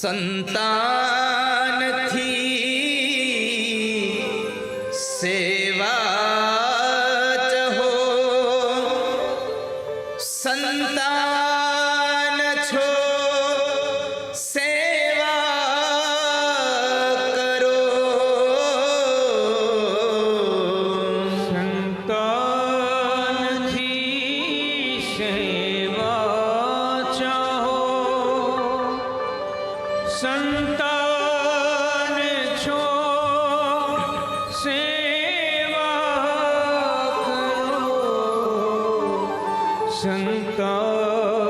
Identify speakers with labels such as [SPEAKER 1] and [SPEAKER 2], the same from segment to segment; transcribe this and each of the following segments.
[SPEAKER 1] સંતાનથી સેવા ચહો સંતાન છો.
[SPEAKER 2] સંતાન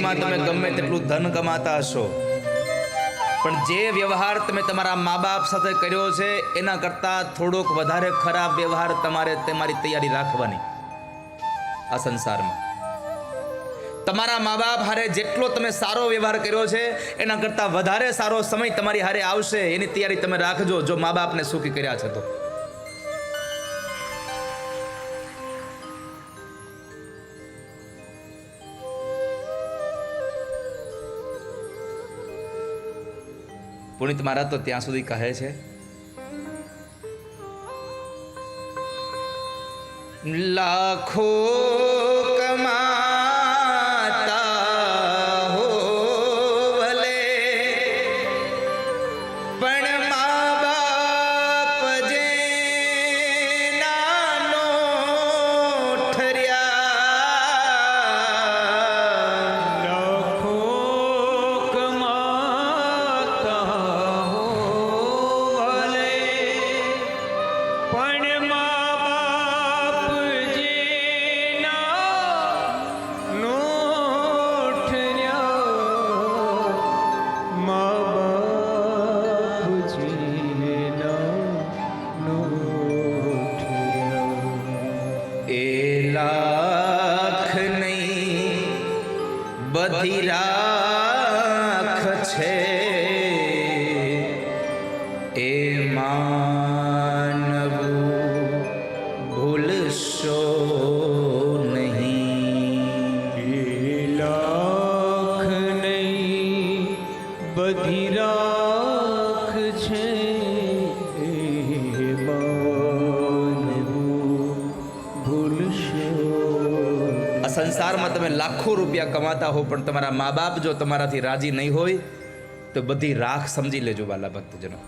[SPEAKER 1] જિંદગીમાં તમે ગમે તેટલું ધન કમાતા હશો. પણ જે વ્યવહાર તમે તમારા મા બાપ સાથે કર્યો છે, એના કરતાં થોડોક વધારે ખરાબ વ્યવહાર તમારે તમારી તૈયારી રાખવાની આ સંસારમાં. તમારા મા બાપ હારે જેટલો તમે સારો વ્યવહાર કર્યો છે, એના કરતાં વધારે સારો સમય તમારી હારે આવશે, એની તૈયારી તમે રાખજો, જો મા બાપને સુખી કર્યા છે તો. પુનિત મહારાજ તો ત્યાં સુધી કહે છે. લાખો
[SPEAKER 2] લાખ
[SPEAKER 1] નહીં બધી રાખ છે એ માનવું સંસારમાં તમે લાખો રૂપિયા કમાતા હો, પણ તમારા મા બાપ જો તમારાથી રાજી નહીં હોય, તો બધી રાખ સમજી લેજો વાલા ભક્તજનો.